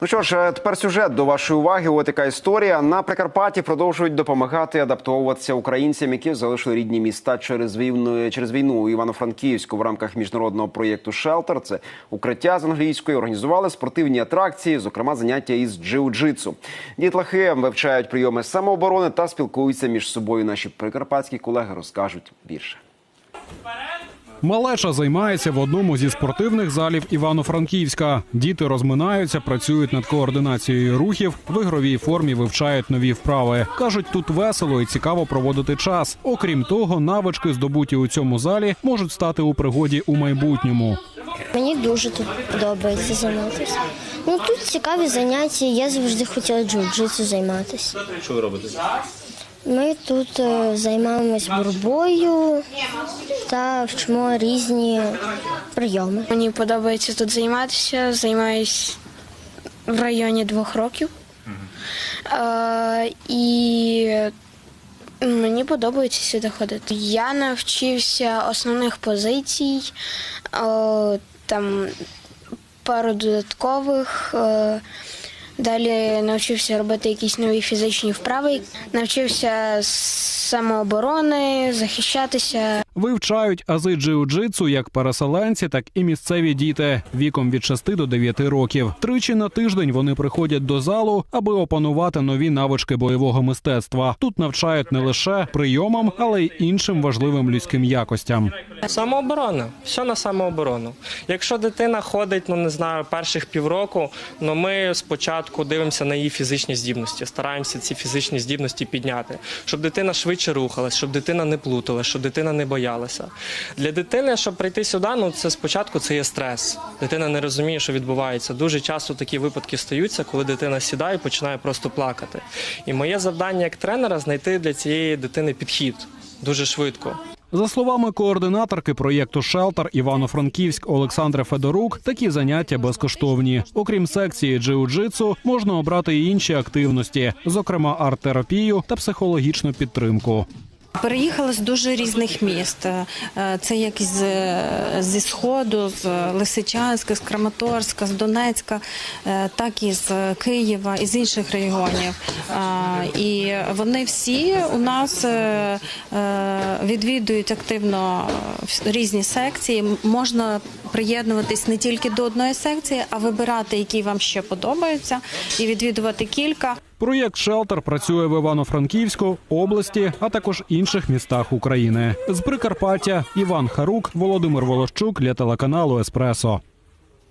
Ну що ж, е, тепер сюжет до вашої уваги. Ось така історія. На Прикарпатті продовжують допомагати адаптовуватися українцям, які залишили рідні міста через війну через війну у Івано-Франківську в рамках міжнародного проєкту «Шелтер». Це укриття з англійської. Організували спортивні атракції, зокрема заняття із джиу-джитсу. Дітлахи вивчають прийоми самооборони та спілкуються між собою. Наші прикарпатські колеги розкажуть більше. Малеча займається в одному зі спортивних залів Івано-Франківська. Діти розминаються, працюють над координацією рухів, в ігровій формі вивчають нові вправи. кажуть, тут весело і цікаво проводити час. Окрім того, навички, здобуті у цьому залі, можуть стати у пригоді у майбутньому. Мені дуже тут подобається займатися. Ну тут цікаві заняття. Я завжди хотіла джиу-джитсу займатися. Що ви робите? Ми тут е, займаємось боротьбою та вчимо різні прийоми. Мені подобається тут займатися. Займаюсь в районі двох років. Е, і мені подобається сюди ходити. Я навчився основних позицій, е, там пару додаткових. Е, Далі навчився робити якісь нові фізичні вправи, навчився самооборони, захищатися. Вивчають ази джиу-джитсу як переселенці, так і місцеві діти віком від 6 до 9 років. Тричі на тиждень вони приходять до залу, аби опанувати нові навички бойового мистецтва. Тут навчають не лише прийомам, але й іншим важливим людським якостям. Самооборона, все на самооборону. Якщо дитина ходить, ну не знаю, перших півроку, ну ми спочатку дивимося на її фізичні здібності, стараємося ці фізичні здібності підняти, щоб дитина швидше рухалась, щоб дитина не плуталась, щоб дитина не боялася. Для дитини, щоб прийти сюди, ну це спочатку це є стрес. Дитина не розуміє, що відбувається. Дуже часто такі випадки стаються, коли дитина сідає і починає просто плакати. І моє завдання як тренера знайти для цієї дитини підхід дуже швидко. За словами координаторки проєкту «Шелтер» Івано-Франківськ Олександри Федорук, такі заняття безкоштовні. Окрім секції джиу-джитсу, можна обрати і інші активності, зокрема арт-терапію та психологічну підтримку. Переїхали з дуже різних міст. Е, Це як з, зі Сходу, з Лисичанська, з Краматорська, з Донецька, е, так і з Києва і з інших регіонів. Е, І вони всі у нас відвідують активно різні секції. Можна приєднуватись не тільки до одної секції, а вибирати, які вам ще подобаються, і відвідувати кілька. Проєкт «Шелтер» працює в Івано-Франківську, області, а також інших містах України. З Прикарпаття Іван Харук, Володимир Волощук для телеканалу Еспресо.